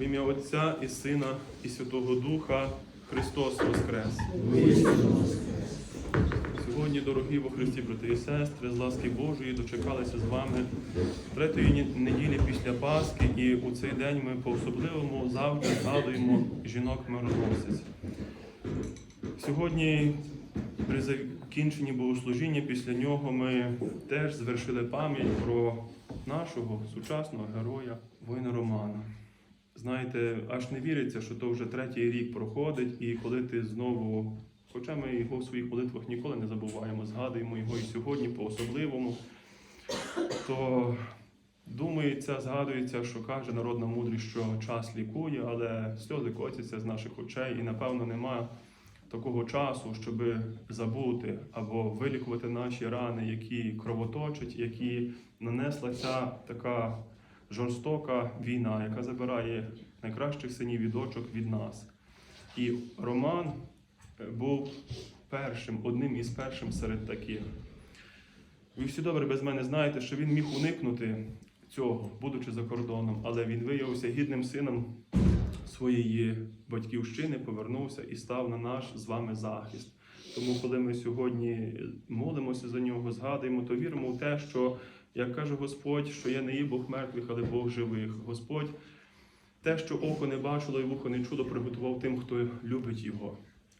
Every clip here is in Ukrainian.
В ім'я Отця і Сина, і Святого Духа Христос Воскрес. Сьогодні, дорогі во Христі, брати і сестри, з ласки Божої дочекалися з вами третьої неділі після Пасхи, і у цей день ми по-особливому завжди згадуємо жінок мироносиць. Сьогодні, при закінченні богослужіння, після нього ми теж звершили пам'ять про нашого сучасного героя, воїна Романа. Знаєте, аж не віриться, що то вже третій рік проходить, і коли ти знову, хоча ми його в своїх молитвах ніколи не забуваємо, згадуємо його і сьогодні по-особливому, то думається, згадується, що каже народна мудрість, що час лікує, але сльози котяться з наших очей, і напевно немає такого часу, щоб забути або вилікувати наші рани, які кровоточать, які нанесла ця така жорстока війна, яка забирає найкращих синів і дочок від нас. І Роман е, був першим, одним із першим серед таких. Ви всі добре без мене знаєте, що він міг уникнути цього, будучи за кордоном, але він виявився гідним сином своєї батьківщини, повернувся і став на наш з вами захист. Тому, коли ми сьогодні молимося за нього, згадуємо, то віримо в те, що, як каже Господь, що я не є Бог мертвих, але Бог живих. Господь те, що око не бачило і вухо не чуло, приготував тим, хто любить його.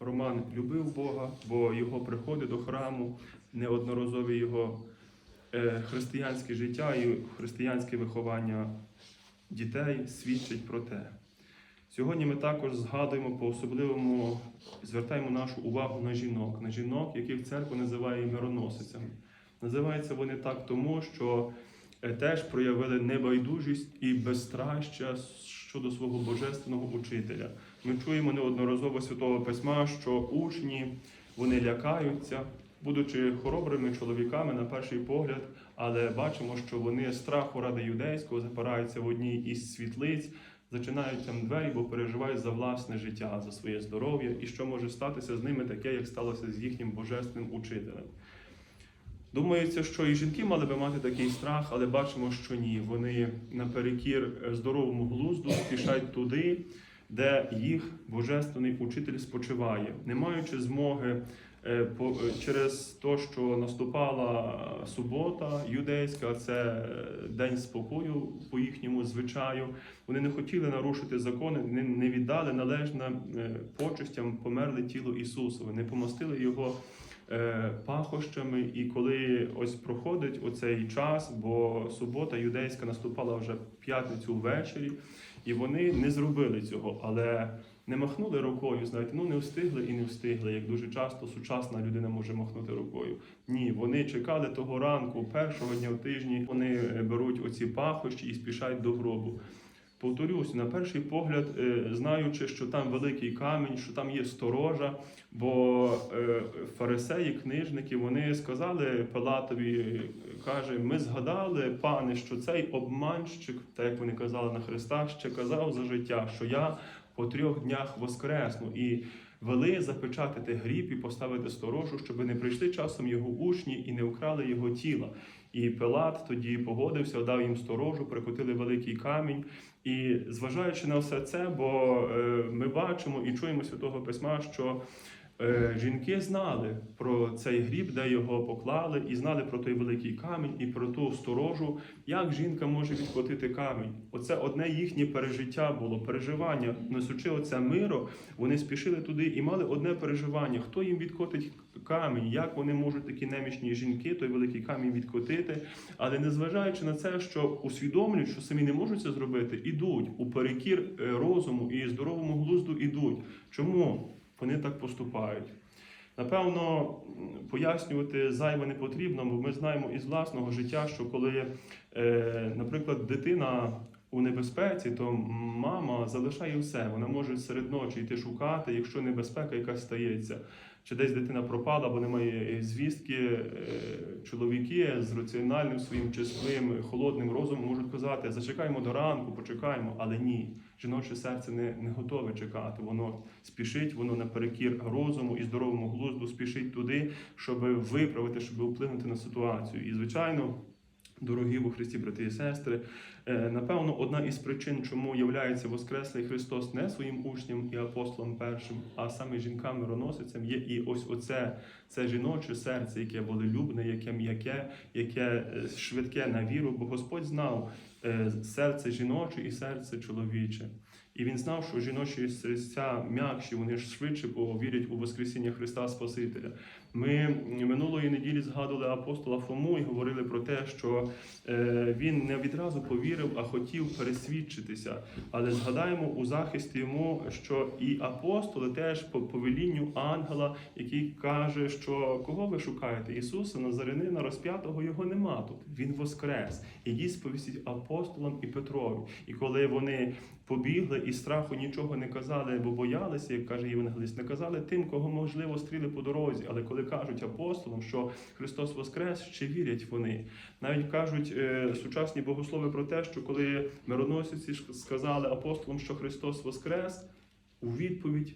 Роман любив Бога, бо його приходи до храму, неодноразові його е, християнське життя і християнське виховання дітей свідчить про те. Сьогодні ми також згадуємо по-особливому, звертаємо нашу увагу на жінок, на жінок, яких церква називає мироносицями. Називаються вони так тому, що е, теж проявили небайдужість і безстраща щодо свого божественного учителя. Ми чуємо неодноразово святого письма, що учні вони лякаються, будучи хоробрими чоловіками на перший погляд, але бачимо, що вони страху ради юдейського запираються в одній із світлиць, зачинають там двері, бо переживають за власне життя, за своє здоров'я і що може статися з ними таке, як сталося з їхнім божественним учителем. Думається, що і жінки мали би мати такий страх, але бачимо, що ні. Вони наперекір здоровому глузду спішать туди, де їх божественний учитель спочиває, не маючи змоги через те, що наступала субота юдейська, це е, день спокою по їхньому звичаю. Вони не хотіли нарушити закони, не, віддали належне е, почестям померле тіло Ісусове, не помастили його е, пахощами. І коли ось проходить оцей час, бо субота юдейська наступала вже п'ятницю ввечері, і вони не зробили цього, але не махнули рукою, знаєте, ну не встигли і не встигли, як дуже часто сучасна людина може махнути рукою. Ні, вони чекали того ранку, першого дня в тижні. Вони е, беруть оці пахощі і спішають до гробу. Повторюсь, на перший погляд, е, знаючи, що там великий камінь, що там є сторожа, бо е, фарисеї, книжники, вони сказали Пилатові, каже, ми згадали, пане, що цей обманщик, так як вони казали на Христа, ще казав за життя, що я по трьох днях воскресну. І вели запечатати гріб і поставити сторожу, щоб не прийшли часом його учні і не вкрали його тіла. І Пилат тоді погодився, дав їм сторожу, прикотили великий камінь. І зважаючи на все це, бо е, ми бачимо і чуємо святого письма, що жінки знали про цей гріб, де його поклали, і знали про той великий камінь і про ту сторожу, як жінка може відкотити камінь. Оце одне їхнє пережиття було, переживання. Несучи оце миро, вони спішили туди і мали одне переживання: хто їм відкотить камінь, як вони можуть такі немічні жінки, той великий камінь відкотити. Але незважаючи на це, що усвідомлюють, що самі не можуть це зробити, ідуть у перекір е, розуму і здоровому глузду ідуть. Чому вони так поступають? Напевно, пояснювати зайве не потрібно, бо ми знаємо із власного життя, що коли, е, наприклад, дитина у небезпеці, то мама залишає все. Вона може серед ночі йти шукати, якщо небезпека якась стається. Чи десь дитина пропала, бо немає звістки, е, чоловіки з раціональним своїм числим, холодним розумом можуть казати, зачекаємо до ранку, почекаємо, але ні. Жіноче серце не, не готове чекати. Воно спішить, воно наперекір розуму і здоровому глузду спішить туди, щоб виправити, щоб вплинути на ситуацію. І звичайно. Дорогі у Христі, брати і сестри, Е, Напевно, одна із причин, чому являється Воскреслий Христос не своїм учнем і апостолом першим, а саме жінкам мироносицям, є і ось оце це жіноче серце, яке волелюбне, яке м'яке, яке е, швидке на віру, бо Господь знав е, серце жіноче і серце чоловіче. І він знав, що жіночі серця м'якші, вони ж швидше повірять у Воскресіння Христа Спасителя. Ми минулої неділі згадували апостола Фому і говорили про те, що е, він не відразу повірив, а хотів пересвідчитися. Але згадаємо у захист йому, що і апостоли теж по повелінню ангела, який каже, що кого ви шукаєте? Ісуса Назарянина розп'ятого його нема тут. Він воскрес. Ідіть сповістіть апостолам і Петрові. І коли вони побігли і страху нічого не казали, бо боялися, як каже Євангелист, не казали тим, кого можливо стріли по дорозі. Але коли кажуть апостолам, що Христос Воскрес, ще вірять вони. Навіть кажуть е, сучасні богослови про те, що коли мироносиці сказали апостолам, що Христос Воскрес, у відповідь.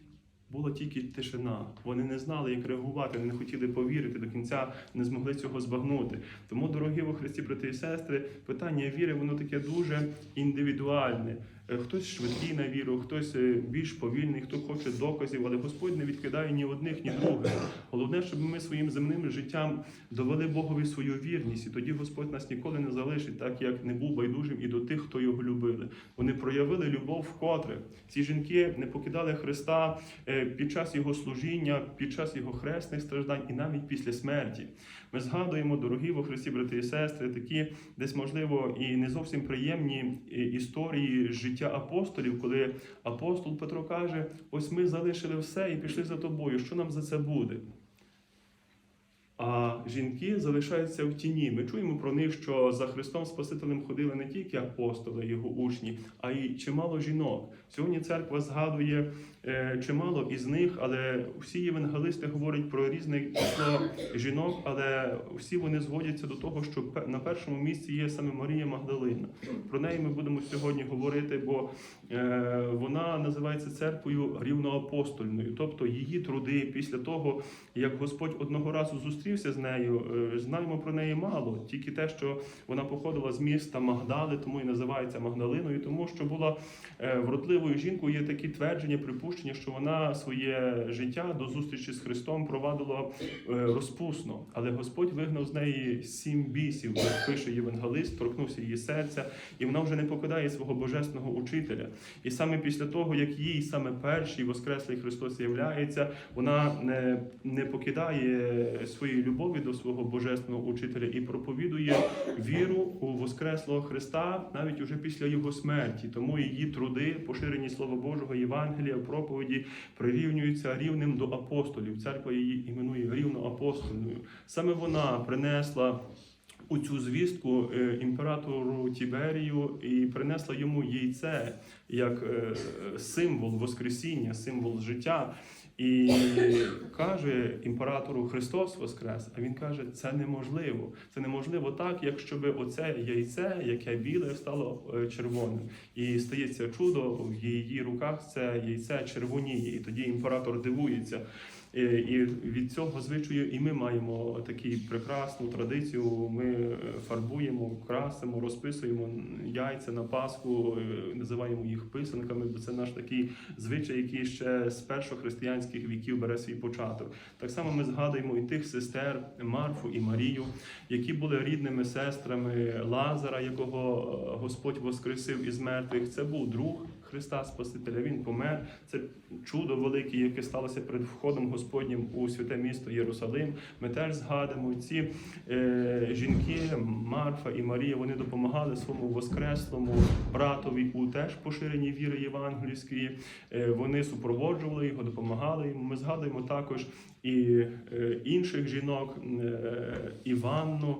Була тільки тишина. Вони не знали, як реагувати, не хотіли повірити до кінця, не змогли цього збагнути. Тому, дорогі во Христі, брати і сестри, питання віри, воно таке дуже індивідуальне. Е, Хтось швидкий на віру, хтось е, більш повільний, хто хоче доказів, але Господь не відкидає ні одних, ні других. Головне, щоб ми своїм земним життям довели Богові свою вірність, і тоді Господь нас ніколи не залишить, так як не був байдужим і до тих, хто його любили. Вони проявили любов вкотре. Ці жінки не покидали Христа е, під час його служіння, під час його хресних страждань і навіть після смерті. Ми згадуємо, дорогі во Христі, брати і сестри, такі десь можливо і не зовсім приємні історії життя апостолів, коли апостол Петро каже: ось ми залишили все і пішли за тобою. Що нам за це буде? А жінки залишаються в тіні. Ми чуємо про них, що за Христом Спасителем ходили не тільки апостоли, його учні, а й чимало жінок. Сьогодні церква згадує е, чимало із них, але всі євангелисти говорять про різне число жінок, але всі вони згодяться до того, що на першому місці є саме Марія Магдалина. Про неї ми будемо сьогодні говорити, бо е, вона називається церквою рівноапостольною, тобто її труди після того, як Господь одного разу зустрівся з нею, е, знаємо про неї мало, тільки те, що вона походила з міста Магдали, тому і називається Магдалиною, тому що була е, вродливою жінкою. Є такі твердження, припущення, що вона своє життя до зустрічі з Христом провадила е, розпусно, але Господь вигнав з неї сім бісів, як пише євангелист, торкнувся її серця, і вона вже не покидає свого божественного учителя. І саме після того, як їй саме перший Воскреслий Христос являється, вона не, не покидає своєї любові до свого божественного учителя і проповідує віру у Воскреслого Христа навіть уже після його смерті. Тому її труди, поширені Слова Божого, Євангелія, проповіді прирівнюються рівнем до апостолів. Церква її іменує рівноапостольною. Саме вона принесла. У цю звістку е, імператору Тіберію і принесла йому яйце як е, символ Воскресіння, символ життя. І каже імператору Христос Воскрес, а він каже, це неможливо. Це неможливо так, якщо би оце яйце, яке біле, стало е, червоним. І стається чудо, в її руках це яйце червоніє. І тоді імператор дивується. Е, І від цього звичаю і ми маємо таку прекрасну традицію. Ми е, фарбуємо, красимо, розписуємо яйця на Пасху, е, називаємо їх писанками, бо це наш такий звичай, який ще з першохристиянських віків бере свій початок. Так само ми згадуємо і тих сестер Марфу і Марію, які були рідними сестрами Лазара, якого Господь воскресив із мертвих. Це був друг Христа Спасителя. Він помер. Це чудо велике, яке сталося перед входом Господнім у святе місто Єрусалим. Ми теж згадуємо ці е, жінки, Марфа і Марія. Вони допомагали своєму воскреслому братові у теж поширенні віри євангельської. Е, вони супроводжували його, допомагали йому. Ми згадуємо також і е, інших жінок, е, Іванну.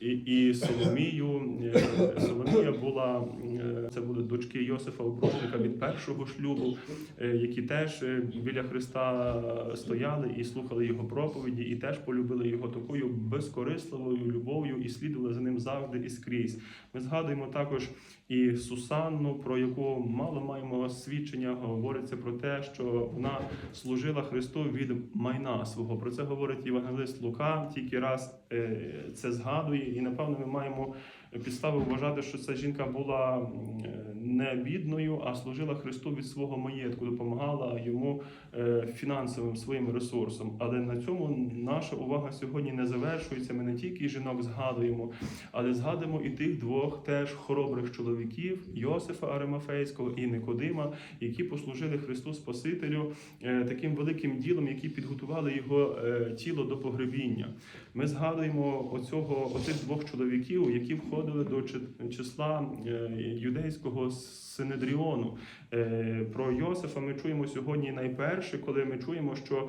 І, і Соломію. Е, Соломія була е, це були дочки Йосифа Обручника від першого шлюбу, е, які теж біля Христа стояли і слухали його проповіді, і теж полюбили його такою безкорисливою любов'ю і слідували за ним завжди і скрізь. Ми згадуємо також і Сусанну, про яку мало маємо свідчення. Говориться про те, що вона служила Христу від майна свого. Про це говорить Євангелист Лука. Тільки раз е, це згадує, і напевно ми маємо підстави вважати, що ця жінка була не бідною, а служила Христу від свого маєтку, допомагала йому е, фінансовим своїм ресурсом. Але на цьому наша увага сьогодні не завершується. Ми не тільки жінок згадуємо, але згадуємо і тих двох теж хоробрих чоловіків Йосифа Аримафейського і Никодима, які послужили Христу Спасителю е, таким великим ділом, які підготували його е, тіло до погребіння. Ми згадуємо оцього, оцих двох чоловіків, які входили до чи- числа е, юдейського синедріону. Е, Про Йосифа ми чуємо сьогодні найперше, коли ми чуємо, що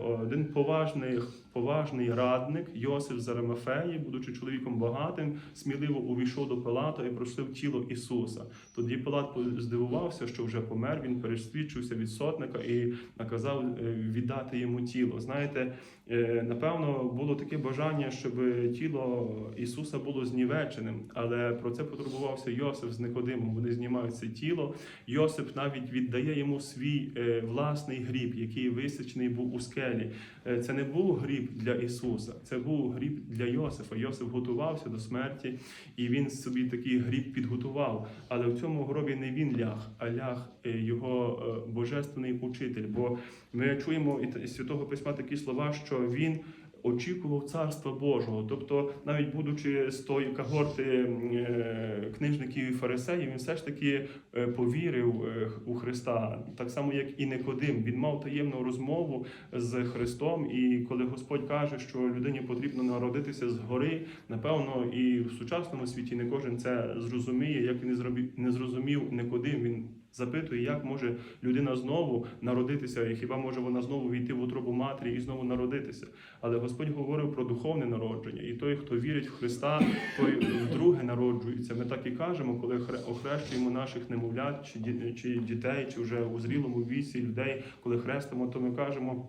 один поважний, поважний радник Йосиф з Аримафеї, будучи чоловіком багатим, сміливо увійшов до Пилата і просив тіло Ісуса. Тоді Пилат здивувався, що вже помер. Він пересвідчився від сотника і наказав е, віддати йому тіло. Знаєте, е, напевно, було таке бажання, щоб тіло Ісуса було знівеченим, але про це потребувався Йосиф з Никодимом. Вони знімають це тіло. Йосип навіть віддає йому свій е, власний гріб, який висічений був у скелі. Е, Це не був гріб для Ісуса, це був гріб для Йосифа. Йосиф готувався до смерті, і він собі такий гріб підготував. Але в цьому гробі не він ляг, а ляг е, його е, божественний учитель. Бо ми чуємо із святого письма такі слова, що він. Очікував царства Божого, тобто, навіть будучи з тої когорти е, книжників і фарисеїв, він все ж таки е, повірив е, у Христа, так само як і Никодим. Він мав таємну розмову з Христом. І коли Господь каже, що людині потрібно народитися згори, напевно, і в сучасному світі не кожен це зрозуміє, як він не зрозумів Никодим. Він запитує, як може людина знову народитися, і хіба може вона знову війти в утробу матері і знову народитися. Але Господь говорив про духовне народження, і той, хто вірить в Христа, той вдруге народжується. Ми так і кажемо, коли хре- охрещуємо наших немовлят чи чи дітей, чи вже у зрілому віці людей, коли хрестимо, то ми кажемо.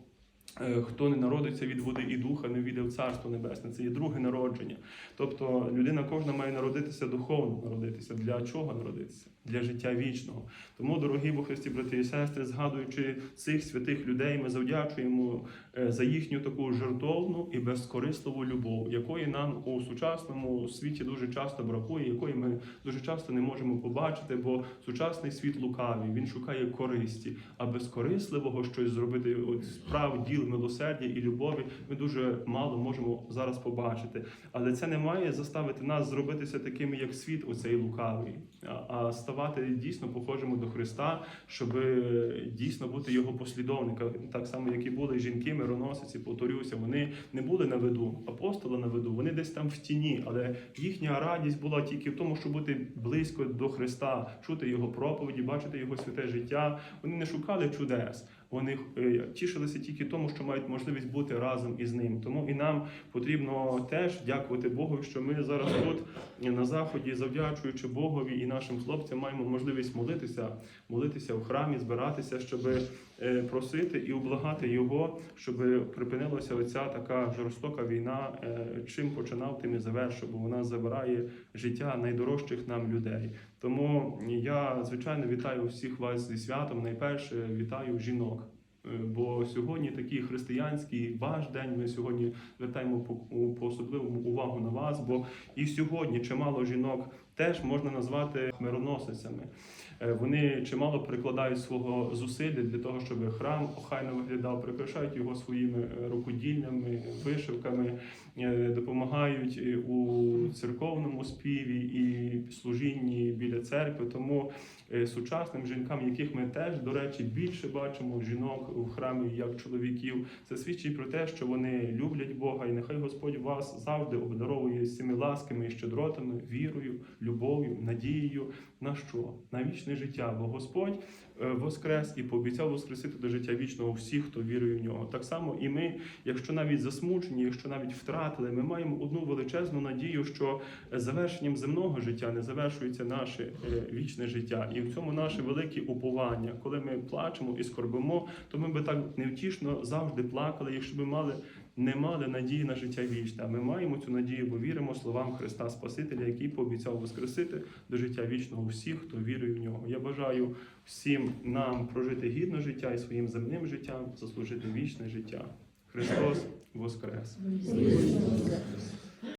е, Хто не народиться від води і духа, не війде в царство небесне. Це є друге народження. Тобто людина кожна має народитися духовно, народитися. Для чого народитися? Для життя вічного. Тому, дорогі бо Христі, брати і сестри, згадуючи цих святих людей, ми завдячуємо е, за їхню таку жертовну і безкорисливу любов, якої нам у сучасному світі дуже часто бракує, якої ми дуже часто не можемо побачити, бо сучасний світ лукавий, він шукає користі, а безкорисливого щось зробити от справ, діл, милосердя і любові. Ми дуже мало можемо зараз побачити. Але це не має заставити нас зробитися такими, як світ, оцей лукавий, а- а ставати дійсно похожими до Христа, щоб е, дійсно бути його послідовниками, так само, як і були жінки, мироносиці, повторюся, вони не були на виду, апостоли на виду, вони десь там в тіні, але їхня радість була тільки в тому, щоб бути близько до Христа, чути його проповіді, бачити його святе життя. Вони не шукали чудес. Вони е, тішилися тільки тому, що мають можливість бути разом із ним. Тому і нам потрібно теж дякувати Богу, що ми зараз тут на заході, завдячуючи Богові і нашим хлопцям, маємо можливість молитися, молитися в храмі, збиратися, щоб е, просити і облагати його, щоб припинилася оця така жорстока війна. е, Чим починав, тим і завершив, бо вона забирає життя найдорожчих нам людей. Тому я звичайно вітаю всіх вас зі святом. Найперше вітаю жінок. Е, Бо сьогодні такий християнський ваш день. Ми сьогодні звертаємо по, по особливому увагу на вас. Бо і сьогодні чимало жінок теж можна назвати мироносицями. Е, Вони чимало прикладають свого зусилля для того, щоб храм охайно виглядав, прикрашають його своїми рукоділлями, вишивками, допомагають е, у церковному співі і служінні біля церкви. Тому е, сучасним жінкам, яких ми теж, до речі, більше бачимо жінок у храмі як чоловіків, це свідчить про те, що вони люблять Бога, і нехай Господь вас завжди обдаровує цими ласками і щедротами, вірою, любов'ю, надією. На що? На вічне життя. Бо Господь е, воскрес і пообіцяв воскресити до життя вічного всіх, хто вірує в нього. Так само і ми, якщо навіть засмучені, якщо навіть втратили, ми маємо одну величезну надію, що завершенням земного життя не завершується наше е, вічне життя. І в цьому наше велике уповання. Коли ми плачемо і скорбимо, то ми би так невтішно завжди плакали, якщо б мали. Не мали надії на життя вічне. А ми маємо цю надію, бо віримо словам Христа Спасителя, який пообіцяв воскресити до життя вічного всіх, хто вірує в нього. Я бажаю всім нам прожити гідне життя і своїм земним життям заслужити вічне життя. Христос Воскрес!